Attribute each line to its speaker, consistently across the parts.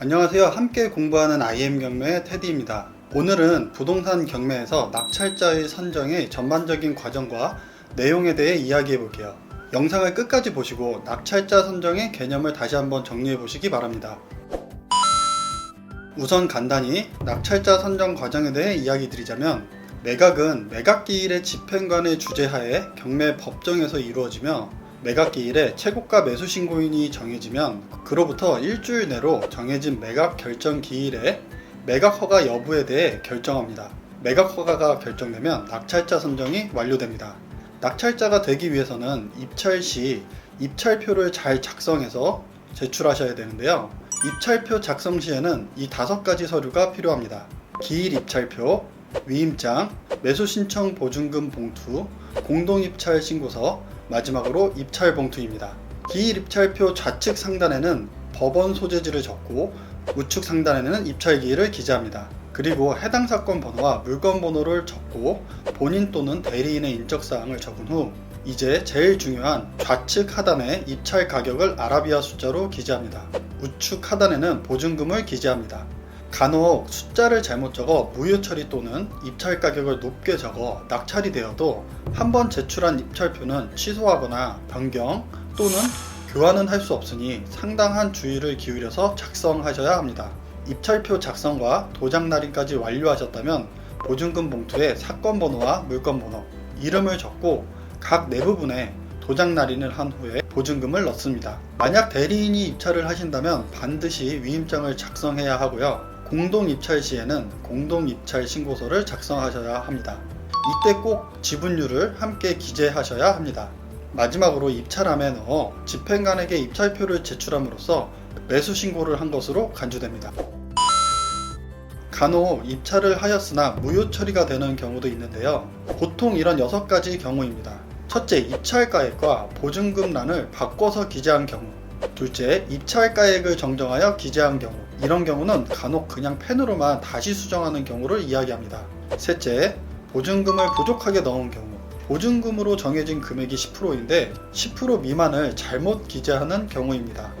Speaker 1: 안녕하세요. 함께 공부하는 IM 경매 테디입니다. 오늘은 부동산 경매에서 낙찰자의 선정의 전반적인 과정과 내용에 대해 이야기해 볼게요. 영상을 끝까지 보시고 낙찰자 선정의 개념을 다시 한번 정리해 보시기 바랍니다. 우선 간단히 낙찰자 선정 과정에 대해 이야기 드리자면 매각은 매각기일의 집행관의 주재하에 경매 법정에서 이루어지며 매각기일에 최고가 매수 신고인이 정해지면 그로부터 일주일 내로 정해진 매각 결정 기일에 매각 허가 여부에 대해 결정합니다. 매각 허가가 결정되면 낙찰자 선정이 완료됩니다. 낙찰자가 되기 위해서는 입찰 시 입찰표를 잘 작성해서 제출하셔야 되는데요. 입찰표 작성 시에는 이 다섯 가지 서류가 필요합니다. 기일 입찰표, 위임장, 매수 신청 보증금 봉투, 공동 입찰 신고서, 마지막으로 입찰 봉투입니다. 기일 입찰표 좌측 상단에는 법원 소재지를 적고 우측 상단에는 입찰 기일을 기재합니다. 그리고 해당 사건 번호와 물건 번호를 적고 본인 또는 대리인의 인적 사항을 적은 후 이제 제일 중요한 좌측 하단에 입찰 가격을 아라비아 숫자로 기재합니다. 우측 하단에는 보증금을 기재합니다. 간혹 숫자를 잘못 적어 무효 처리 또는 입찰 가격을 높게 적어 낙찰이 되어도 한 번 제출한 입찰표는 취소하거나 변경 또는 교환은 할 수 없으니 상당한 주의를 기울여서 작성하셔야 합니다. 입찰표 작성과 도장 날인까지 완료하셨다면 보증금 봉투에 사건 번호와 물건 번호, 이름을 적고 각 내부분에 도장 날인을 한 후에 보증금을 넣습니다. 만약 대리인이 입찰을 하신다면 반드시 위임장을 작성해야 하고요. 공동 입찰 시에는 공동 입찰 신고서를 작성하셔야 합니다. 이때 꼭 지분율을 함께 기재하셔야 합니다. 마지막으로 입찰함에 넣어 집행관에게 입찰표를 제출함으로써 매수 신고를 한 것으로 간주됩니다. 간혹 입찰을 하였으나 무효 처리가 되는 경우도 있는데요. 보통 이런 6가지 경우입니다. 첫째, 입찰가액과 보증금란을 바꿔서 기재한 경우. 둘째, 입찰가액을 정정하여 기재한 경우. 이런 경우는 간혹 그냥 펜으로만 다시 수정하는 경우를 이야기합니다. 셋째, 보증금을 부족하게 넣은 경우. 보증금으로 정해진 금액이 10%인데 10% 미만을 잘못 기재하는 경우입니다.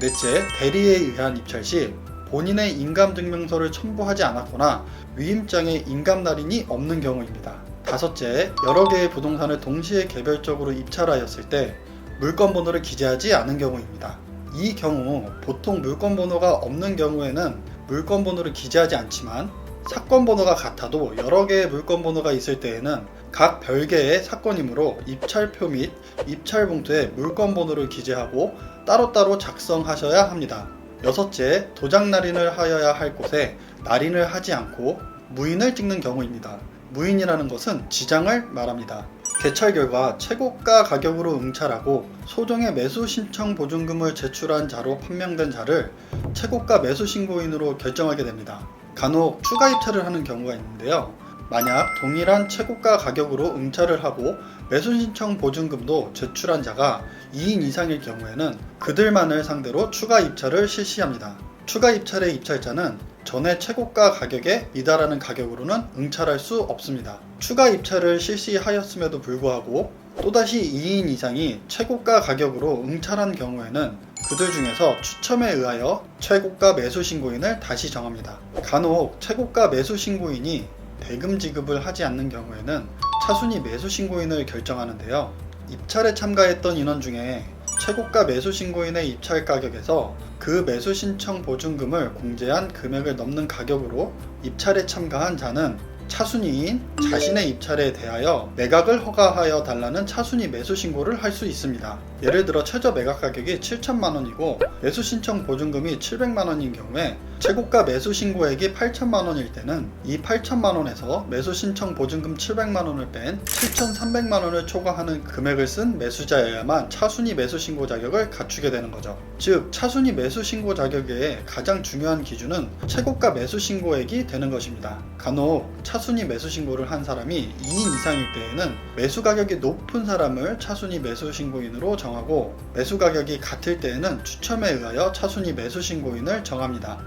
Speaker 1: 넷째, 대리에 의한 입찰 시 본인의 인감증명서를 첨부하지 않았거나 위임장에 인감 날인이 없는 경우입니다. 다섯째, 여러 개의 부동산을 동시에 개별적으로 입찰하였을 때 물건 번호를 기재하지 않은 경우입니다. 이 경우 보통 물건 번호가 없는 경우에는 물건 번호를 기재하지 않지만 사건 번호가 같아도 여러 개의 물건 번호가 있을 때에는 각 별개의 사건이므로 입찰표 및 입찰 봉투에 물건 번호를 기재하고 따로따로 작성하셔야 합니다. 여섯째, 도장 날인을 하여야 할 곳에 날인을 하지 않고 무인을 찍는 경우입니다. 무인이라는 것은 지장을 말합니다. 개찰 결과 최고가 가격으로 응찰하고 소정의 매수 신청 보증금을 제출한 자로 판명된 자를 최고가 매수 신고인으로 결정하게 됩니다. 간혹 추가 입찰을 하는 경우가 있는데요. 만약 동일한 최고가 가격으로 응찰을 하고 매수 신청 보증금도 제출한 자가 2인 이상일 경우에는 그들만을 상대로 추가 입찰을 실시합니다. 추가 입찰의 입찰자는 전에 최고가 가격에 이달하는 가격으로는 응찰할 수 없습니다. 추가 입찰을 실시하였음에도 불구하고 또다시 2인 이상이 최고가 가격으로 응찰한 경우에는 그들 중에서 추첨에 의하여 최고가 매수 신고인을 다시 정합니다. 간혹 최고가 매수 신고인이 대금 지급을 하지 않는 경우에는 차순위 매수 신고인을 결정하는데요. 입찰에 참가했던 인원 중에 최고가 매수 신고인의 입찰 가격에서 그 매수 신청 보증금을 공제한 금액을 넘는 가격으로 입찰에 참가한 자는 차순위인 자신의 입찰에 대하여 매각을 허가하여 달라는 차순위 매수 신고를 할 수 있습니다. 예를 들어 최저 매각 가격이 7천만 원이고 매수 신청 보증금이 700만 원인 경우에 최고가 매수 신고액이 8천만 원일 때는 이 8천만 원에서 매수 신청 보증금 700만 원을 뺀 7,300만 원을 초과하는 금액을 쓴 매수자여야만 차순위 매수 신고 자격을 갖추게 되는 거죠. 즉 차순위 매수 신고 자격의 가장 중요한 기준은 최고가 매수 신고액이 되는 것입니다. 간혹 차순위 매수 신고를 한 사람이 2인 이상일 때에는 매수 가격이 높은 사람을 차순위 매수 신고인으로 정하고 매수 가격이 같을 때에는 추첨에 의하여 차순위 매수 신고인을 정합니다.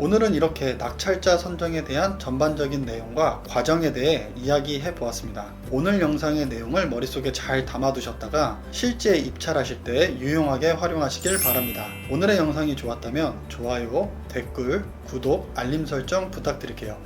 Speaker 1: 오늘은 이렇게 낙찰자 선정에 대한 전반적인 내용과 과정에 대해 이야기해 보았습니다. 오늘 영상의 내용을 머릿속에 잘 담아두셨다가 실제 입찰하실 때 유용하게 활용하시길 바랍니다. 오늘의 영상이 좋았다면 좋아요, 댓글, 구독, 알림 설정 부탁드릴게요.